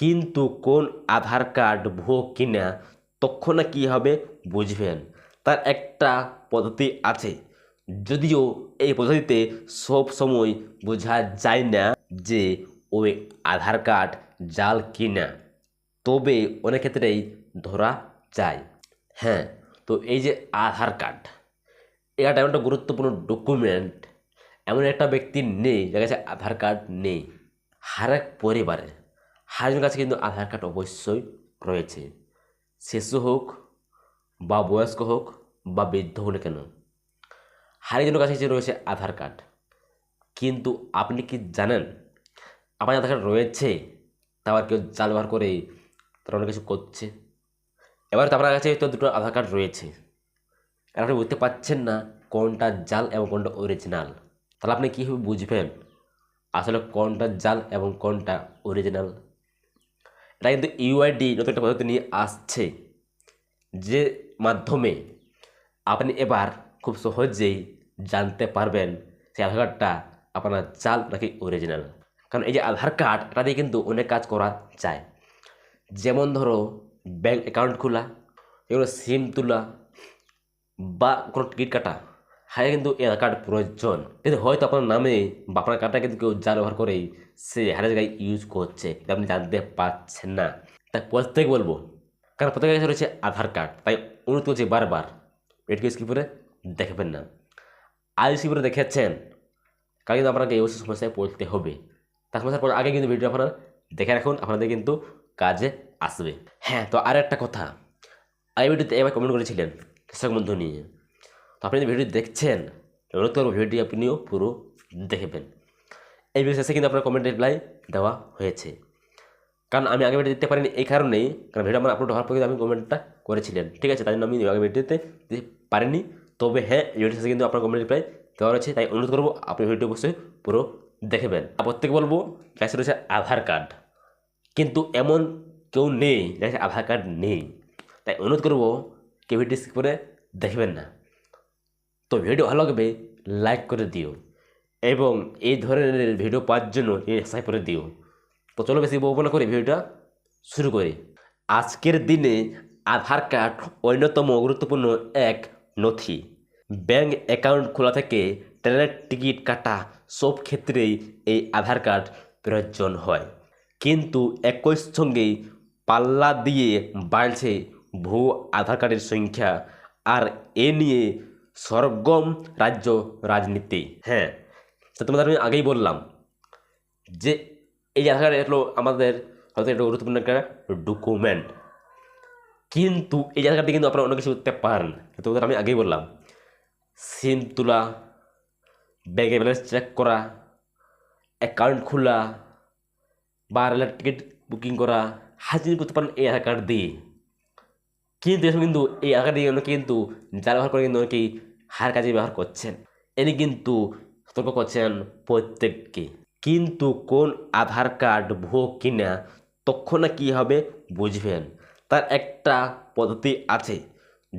কিন্তু কোন আধার কার্ড ভুয়ো কিনা তখন কী হবে বুঝবেন। তার একটা পদ্ধতি আছে। যদিও এই পদ্ধতিতে সব সময় বোঝা যায় না যে ওই আধার কার্ড জাল কিনা, তবে অনেক ক্ষেত্রেই ধরা যায়। হ্যাঁ তো এই যে আধার কার্ড, এটা এমন একটা গুরুত্বপূর্ণ ডকুমেন্ট এমন একটা ব্যক্তি নেই, যার কাছে আধার কার্ড নেই। হার এক পরিবারে কাছে কিন্তু আধার কার্ড অবশ্যই রয়েছে। শিশু হোক বা বয়স্ক হোক বা বৃদ্ধ না কেন? হারিজনের কাছে যে রয়েছে আধার কার্ড, কিন্তু আপনি কি জানেন? আপনার আধার কার্ড রয়েছে তা আবার কেউ জাল ব্যবহার করে তারা অনেক কিছু করছে? এবার তো আপনার কাছে তো দুটো আধার কার্ড রয়েছে। আপনি বুঝতে পারছেন না কোনটা জাল এবং কোনটা অরিজিনাল তাহলে আপনি কীভাবে বুঝবেন আসলে কোনটা জাল এবং কোনটা অরিজিনাল এটা কিন্তু ইউআইডি নতুন একটা পদ্ধতি নিয়ে আসছে, যে মাধ্যমে আপনি এবার খুব সহজেই জানতে পারবেন সেই আধার কার্ডটা আপনার চাল নাকি অরিজিনাল কারণ এই যে আধার কার্ড এটা দিয়ে কিন্তু অনেক কাজ করা যায়। যেমন ধরো ব্যাঙ্ক অ্যাকাউন্ট খোলা এগুলো সিম তোলা, বা কোনো টিকিট কাটা। হ্যাঁ কিন্তু এই আধার কার্ড প্রয়োজন। কিন্তু হয়তো আপনার নামে বা আপনার কার্ডটা কিন্তু কেউ যা ব্যবহার করেই সে হারের জায়গায় ইউজ করছে আপনি জানতে পারছেন না। তাই প্রত্যেক বলব, কারণ প্রত্যেকের কাছে রয়েছে আধার কার্ড, তাই অনুরোধ করছি বারবার, এটিকে স্কিপ করে দেখবেন না। আজ স্কিপ করে দেখেছেন কারণ কিন্তু আপনাকে এই অবশ্যই সমস্যায় পড়তে হবে। তার সমস্যার পর আগে কিন্তু ভিডিও আপনারা দেখে রাখুন, আপনাদের কিন্তু কাজে আসবে। হ্যাঁ তো আর একটা কথা এই ভিডিওতে এবার কমেন্ট করেছিলেন, কৃষক বন্ধু নিয়ে। তো আপনি যদি ভিডিও দেখছেন, অনুরোধ করব ভিডিওটি আপনিও পুরো দেখবেন। এই ভিডিও শেষে কিন্তু আপনার কমেন্ট রিপ্লাই দেওয়া হয়েছে। কারণ আমি আগে ভিডিও দিতে পারিনি এই কারণেই, কারণ ভিডিও আমার আপলোড হওয়ার পর কিন্তু আমি কমেন্টটা করেছিলেন। ঠিক আছে তাই জন্য আমি আগে ভিডিওতে দিতে পারিনি। তবে হ্যাঁ ভিডিও শেষে কিন্তু আপনার কমেন্ট রিপ্লাই দেওয়া রয়েছে, তাই অনুরোধ করব আপনি ভিডিও অবশ্যই পুরো দেখবেন। প্রত্যেকে বলব কাছে রয়েছে আধার কার্ড কিন্তু এমন কেউ নেই যার আধার কার্ড নেই। তাই অনুরোধ করব ভিডিও করে দেখবেন না। তো ভিডিও ভালো লাগবে লাইক করে দিও। এবং এই ধরনের ভিডিও পাওয়ার জন্য সাবস্ক্রাইব করে দিও। তো চলো বেশি বলব না করে ভিডিওটা শুরু করি। আজকের দিনে আধার কার্ড অন্যতম গুরুত্বপূর্ণ এক নথি। ব্যাংক অ্যাকাউন্ট খোলা থেকে ট্রেনের টিকিট কাটা সব ক্ষেত্রেই এই আধার কার্ড প্রয়োজন হয়। কিন্তু একই সঙ্গে পাল্লা দিয়ে বাড়ছে ভুয়ো আধার কার্ডের সংখ্যা। আর এ নিয়ে সরগম রাজ্য রাজনীতি। হ্যাঁ তো তোমাদের আমি আগেই বললাম যে এই আধার কার্ড হলো আমাদের হয়তো একটা গুরুত্বপূর্ণ একটা ডকুমেন্ট কিন্তু এই আধার কার্ডে কিন্তু আপনারা অনেক কিছু করতে পারেন। তোমাদের আমি আগেই বললাম সিম তোলা ব্যাঙ্কে ব্যালেন্স চেক করা অ্যাকাউন্ট খোলা, বা রেলের টিকিট বুকিং করা, হাজির করতে পারেন এই আধার কার্ড দিয়ে। কিন্তু এসব কিন্তু এই দিয়ে অনেকে কিন্তু জাল ব্যবহার করে কিন্তু অনেকেই হার কাজে ব্যবহার করছেন। এনি কিন্তু সতর্ক করছেন প্রত্যেককে। কিন্তু কোন আধার কার্ড ভুয়ো কিনা তখন কী হবে বুঝবেন। তার একটা পদ্ধতি আছে।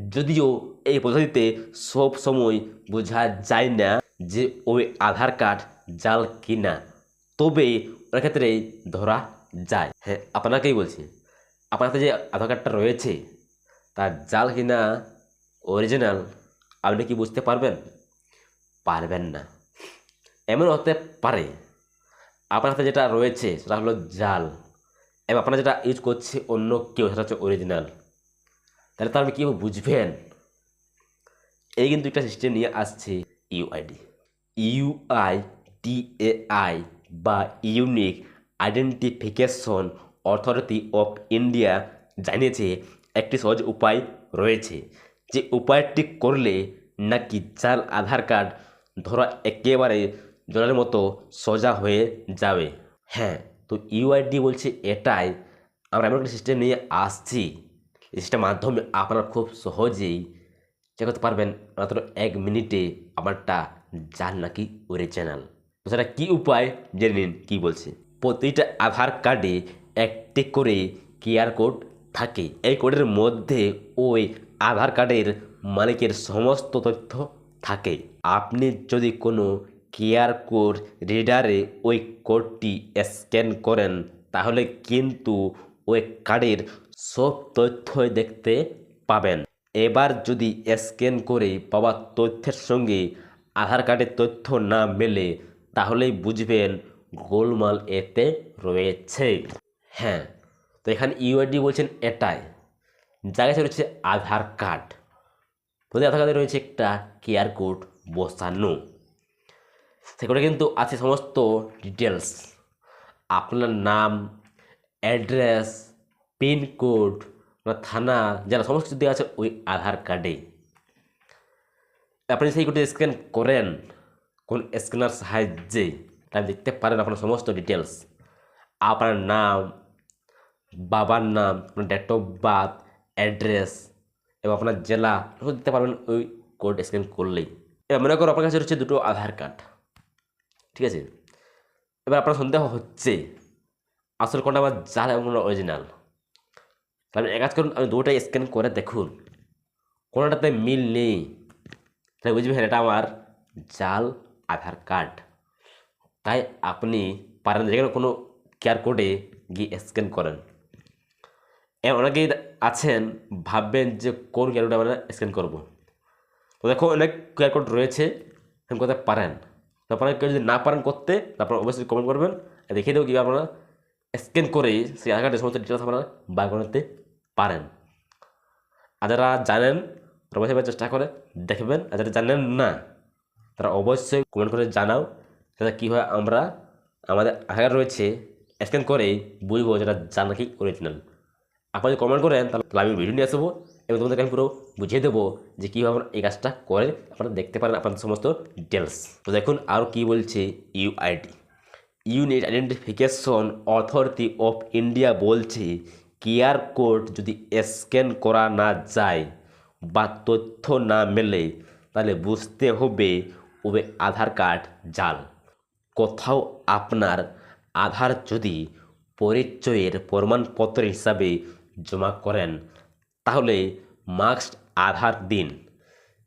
যদিও এই পদ্ধতিতে সব সময় বোঝা যায় না যে ওই আধার কার্ড জাল কিনা। তবে অনেক ক্ষেত্রে ধরা যায়। হ্যাঁ আপনাকেই বলছি। আপনার যে আধার কার্ডটা রয়েছে তার জাল কিনা অরিজিনাল আপনি কি বুঝতে পারবেন? পারবেন না। এমন হতে পারে, আপনার হাতে যেটা রয়েছে সেটা হলো জাল, এবং আপনারা যেটা ইউজ করছে অন্য কেউ, সেটা হচ্ছে অরিজিনাল তাহলে তো আপনি কীভাবে বুঝবেন? এই কিন্তু একটা সিস্টেম নিয়ে আসছে ইউআইডি ইউআই ডিএআই বা unique identification authority of India জানিয়েছে একটি সহজ উপায় রয়েছে। যে উপায়টি করলে নাকি যার আধার কার্ড ধরা একেবারে জলের মতো সোজা হয়ে যাবে। হ্যাঁ তো ইউআইডি বলছে এটাই। আমরা এমন একটা সিস্টেম নিয়ে আসছি। এই সিস্টেমের মাধ্যমে আপনারা খুব সহজেই চেক করতে পারবেন। মাত্র এক মিনিটে আমারটা জাল নাকি অরিজিনাল তো সেটা কী উপায়? জেনে নিন, কী বলছে। প্রতিটা আধার কার্ডে একটি করে কিউআর কোড থাকে। এই কোডের মধ্যে ওই আধার কার্ডের মালিকের সমস্ত তথ্য থাকে। আপনি যদি কোনো কিউআর কোড রিডারে ওই কোডটি স্ক্যান করেন, তাহলে কিন্তু ওই কার্ডের সব তথ্যই দেখতে পাবেন। এবার যদি স্ক্যান করে পাওয়া তথ্যের সঙ্গে আধার কার্ডের তথ্য না মেলে, তাহলেই বুঝবেন গোলমাল এতে রয়েছে। হ্যাঁ তো এখানে ইউআইডি বলছেন এটাই। জায়গায় রয়েছে আধার কার্ড। প্রতি আধার কার্ডে রয়েছে একটা কেয়ার কোড বসানো। সেখানে কিন্তু আছে সমস্ত ডিটেলস আপনার নাম অ্যাড্রেস পিনকোড থানা, যারা সমস্ত কিছু দেওয়া আছে ওই আধার কার্ডে। আপনি সেই কোডে স্ক্যান করেন, কোন স্ক্যানার সাহায্যে, তাহলে দেখতে পারেন আপনার সমস্ত ডিটেলস আপনার নাম বাবার নাম, আপনার ডেট অফ বার্থ অ্যাড্রেস এবং আপনার জেলা দিতে পারবেন ওই কোড স্ক্যান করলেই। এবার মনে করো আপনার কাছে রয়েছে দুটো আধার কার্ড ঠিক আছে? এবার আপনার সন্দেহ হচ্ছে, আসল কোনটা আমার জাল এবং অরিজিনাল তাহলে এক কাজ করুন আমি দুটোটাই স্ক্যান করে দেখুন, কোনোটাতে মিল নেই। তাহলে বুঝবেন এটা আমার জাল আধার কার্ড তাই আপনি পারেন যেখানে কোনো কেয়ার কোডে গিয়ে স্ক্যান করেন। অনেকেই আছেন, ভাববেন যে কোন কেয়ার কোডে আমরা স্ক্যান করব। তো দেখো, অনেক কেয়ার কোড রয়েছে এরকম করতে পারেন। আপনারা কেউ যদি না পারেন করতে, তারপর অবশ্যই কমেন্ট করবেন। দেখিয়ে দেবো কীভাবে আপনারা স্ক্যান করে সেই আধার কার্ডের সমস্ত ডিটেলস আপনারা বার করে নিতে পারেন। আর যারা জানেন, তারা অবশ্যই চেষ্টা করে দেখবেন। আর যারা জানেন না, তারা অবশ্যই কমেন্ট করে জানাও, যাতে কীভাবে আমরা আমাদের আধার রয়েছে স্ক্যান করেই বুঝব যেটা জানা কি অরিজিনাল আপনারা যদি কমেন্ট করেন, তাহলে আমি ভিডিও নিয়ে আসব এবং তোমাদেরকে আমি পুরো বুঝিয়ে দেবো যে কীভাবে আপনারা এই কাজটা করে আপনারা দেখতে পারেন আপনাদের সমস্ত ডিটেলস তো দেখুন আরও কী বলছে UID unit identification authority of India বলছে কিউআর কোড যদি স্ক্যান করা না যায় বা তথ্য না মেলে, তাহলে বুঝতে হবে ওবে আধার কার্ড জাল। কোথাও আপনার আধার যদি পরিচয়ের প্রমাণপত্র হিসাবে জমা করেন, তাহলে মাস্ট আধার দিন।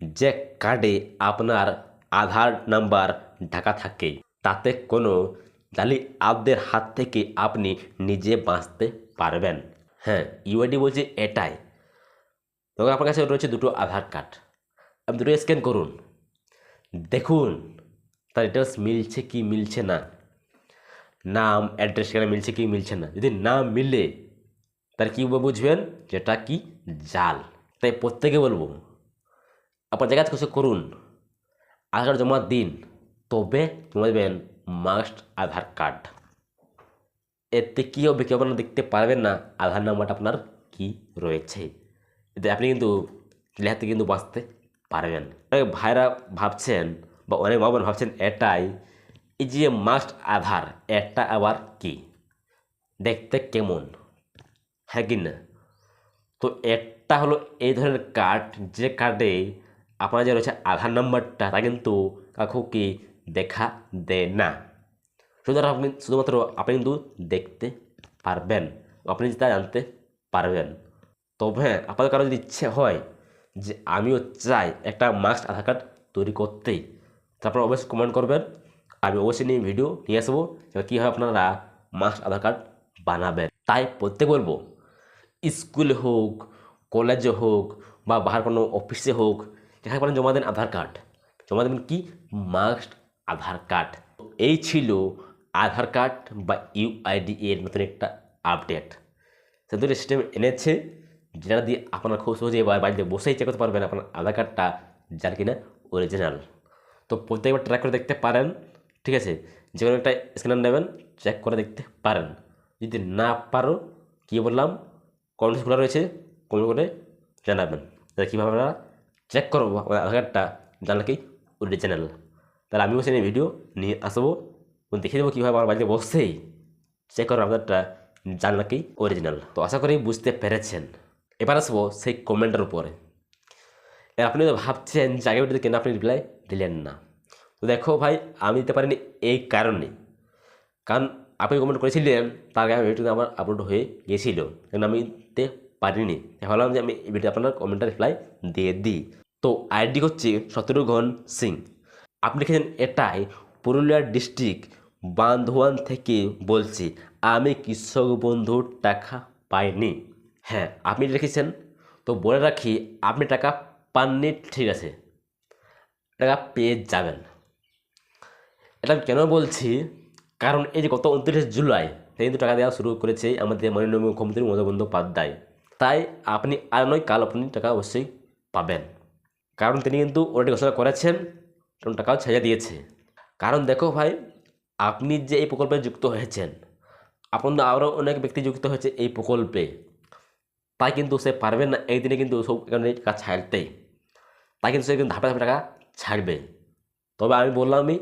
যে কার্ডে আপনার আধার নাম্বার ঢাকা থাকে, তাতে কোনো জালি আপদের হাত থেকে আপনি নিজে বাঁচতে পারবেন। হ্যাঁ ইউআইডি বলছে এটাই। তবে আপনার কাছে রয়েছে দুটো আধার কার্ড। আপনি দুটো স্ক্যান করুন। দেখুন, তার ডিটেলস মিলছে কি মিলছে না। নাম অ্যাড্রেস সেখানে মিলছে কি মিলছে না। যদি না মিলে তাহলে কী বুঝবেন? যেটা কি? জাল। তাই প্রত্যেকে বলব, আপনার জায়গা থেকে করুন। আধার জমা দিন। তবে জমা দেবেন মাস্ট আধার কার্ড এতে কী হবে কেউ আপনারা দেখতে পারবেন না, আধার নাম্বারটা আপনার কি রয়েছে। এতে আপনি কিন্তু লেহাতে কিন্তু বাঁচতে পারবেন। অনেক ভাইরা ভাবছেন বা অনেক মা ভাবছেন এটাই, এই যে মাস্ট আধার, এটা আবার কি? দেখতে কেমন? হ্যাঁ কি না? তো একটা হলো এই ধরনের কার্ড যে কার্ডে আপনার যে রয়েছে আধার নাম্বারটা তা কিন্তু কাকুকে দেখা দেয় না। সুতরাং আপনি শুধুমাত্র আপনি কিন্তু দেখতে পারবেন, আপনি তা জানতে পারবেন। তবে হ্যাঁ আপনাদের কারও যদি ইচ্ছে হয় যে আমিও চাই একটা মাস্ট আধার কার্ড তৈরি করতেই, তারপর অবশ্যই কমেন্ট করবেন। আমি অবশ্যই নিয়ে ভিডিও নিয়ে আসব কীভাবে আপনারা মাস্ট আধার কার্ড বানাবেন। তাই প্রত্যেক বলব স্কুলে হোক, কলেজে হোক বা বাহার কোনো অফিসে হোক, যেখানে পারেন জমা দেন আধার কার্ড। জমা দেবেন কি? Must Aadhaar card. এই ছিল আধার কার্ড বা ইউআইডি এর নতুন একটা আপডেট। সেতুর সিস্টেম এনেছে, যেটা দিয়ে আপনারা খুব সহজে এবার বাড়িতে বসেই চেক করতে পারবেন আপনার আধার কার্ডটা যার কিনা অরিজিনাল তো প্রত্যেকবার ট্র্যাক করে দেখতে পারেন, ঠিক আছে? যে কোনো একটা স্ক্যানার নেবেন চেক করে দেখতে পারেন। যদি না পারো, কী বললাম? কমেন্ট খোলা রয়েছে কমেন্ট করে জানাবেন তাহলে কীভাবে আমরা চেক করব? আমাদের আধার কার্ডটা জানলে কি? অরিজিনাল তাহলে আমিও সেই ভিডিও নিয়ে আসব এবং দেখিয়ে দেবো কীভাবে আমার বাড়িতে বসেই চেক করব আপনারটা জানলে কি? অরিজিনাল তো আশা করি বুঝতে পেরেছেন। এবার আসব সেই কমেন্টের উপরে। এবার আপনি তো ভাবছেন যে ভিডিওতে কেন আপনি রিপ্লাই দিলেন না? তো দেখো ভাই, আমি দিতে পারিনি এই কারণে। কারণ আপনি কমেন্ট করেছিলেন, তার আগে ভিডিওতে আমার আপলোড হয়ে গিয়েছিল কারণ আমি দিতে পারিনি। ভাবলাম যে আমি এই ভিডিও আপনার কমেন্টটা রিপ্লাই দিয়ে দিই। তো আইডি হচ্ছে শত্রুঘ্ন সিং। আপনি লিখেছেন এটাই পুরুলিয়া ডিস্ট্রিক্ট বান্ধওয়ান থেকে বলছি, আমি কৃষক বন্ধুর টাকা পাইনি। হ্যাঁ আপনি রেখেছেন তো বলে রাখি, আপনি টাকা পাননি, ঠিক আছে। টাকা পেয়ে যাবেন। এটা কেন বলছি? কারণ এই যে গত উনত্রিশে জুলাই কিন্তু টাকা দেওয়া শুরু করেছে আমাদের মাননীয় মুখ্যমন্ত্রী মমতা বন্দ্যোপাধ্যায় তাই আপনি আর নয় কাল আপনি টাকা অবশ্যই পাবেন। কারণ তিনি কিন্তু অলরেডি ঘোষণা করেছেন, এবং টাকাও ছেড়ে দিয়েছে। কারণ দেখো ভাই, আপনি যে এই প্রকল্পে যুক্ত হয়েছেন আপনার আরও অনেক ব্যক্তি যুক্ত হয়েছে এই প্রকল্পে। তাই কিন্তু সে পারবে না, এই দিনে কিন্তু সব এখানে টাকা ছাড়তে তাই কিন্তু সে কিন্তু ধাপে ধাপে টাকা ছাড়বে। তবে আমি বললামই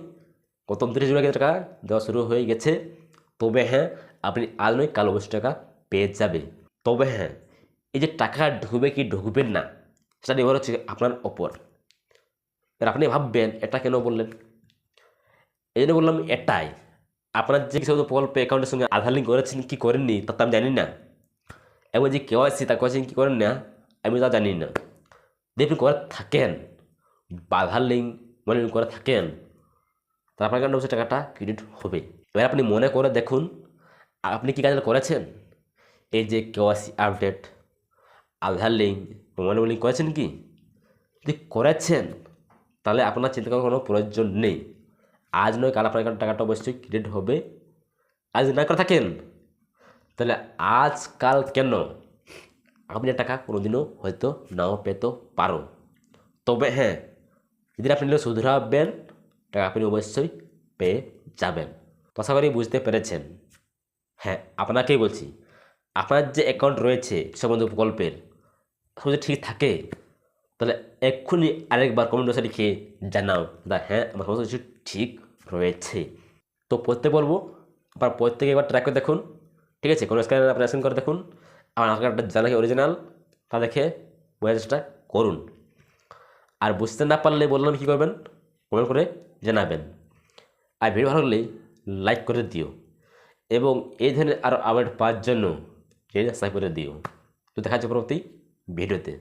গত উনত্রিশ জুলাই টাকা, দেওয়া শুরু হয়ে গেছে। তবে হ্যাঁ আপনি আজ নয়, কাল টাকা পেয়ে যাবে তবে হ্যাঁ এই যে টাকা ঢুকবে কি ঢুকবেন না, সেটা নির্ভর হচ্ছে আপনার ওপর। এবার আপনি ভাববেন, এটা কেন বললেন? এই জন্য বললাম এটাই। আপনার যে কিছু প্রকল্পে অ্যাকাউন্টের সঙ্গে আধার লিঙ্ক করেছেন, কি করেননি, তা আমি জানি না। এবং যে কেউ আসছে, তা করেছেন, কী করেন না, আমি তা জানি না। দেখুন করে থাকেন, বা আধার লিঙ্ক মানে করে থাকেন তার আপনার কারণে অবশ্যই টাকাটা ক্রেডিট হবে। এবার আপনি মনে করে দেখুন, আপনি কি কাজ করেছেন? এই যে KYC update Aadhaar link mobile link করেছেন কি? যদি করেছেন, তাহলে আপনার চিন্তা করার কোনো প্রয়োজন নেই। আজ নয়, কাল আপনার টাকাটা অবশ্যই ক্রেডিট হবে। আজ না করে থাকেন, তাহলে আজকাল কেন? আপনি টাকা কোনোদিনও হয়তো নাও পেতে পারো। তবে হ্যাঁ যদি আপনি শুধরাবেন টাকা আপনি অবশ্যই পেয়ে যাবেন। তো আশা করি বুঝতে পেরেছেন? হ্যাঁ আপনাকেই বলছি। আপনার যে অ্যাকাউন্ট রয়েছে সম্বন্ধ প্রকল্পের যদি ঠিক থাকে, তাহলে এক্ষুনি আরেকবার কমেন্ট বক্সে লিখে জানাও দা হ্যাঁ আমার সমস্ত কিছু ঠিক রয়েছে। তো পড়তে বলব আপনার প্রত্যেকে একবার ট্রাই করে দেখুন, ঠিক আছে? কোনো স্ক্যানার আপনি স্ক্যান করে দেখুন আমার আধার কার্ডটা জানা কি অরিজিনাল তা দেখে বোঝার চেষ্টা করুন। আর বুঝতে না পারলে বললাম কী করবেন? কমেন্ট করে জানাবেন। আর ভিডিও ভালো লাগলে লাইক করে দিও এবং এই ধরনের আরও আপডেট পাওয়ার জন্য সাবস্ক্রাইব করে দিও। তো দেখা যাচ্ছে পরবর্তী ভিডিওতে।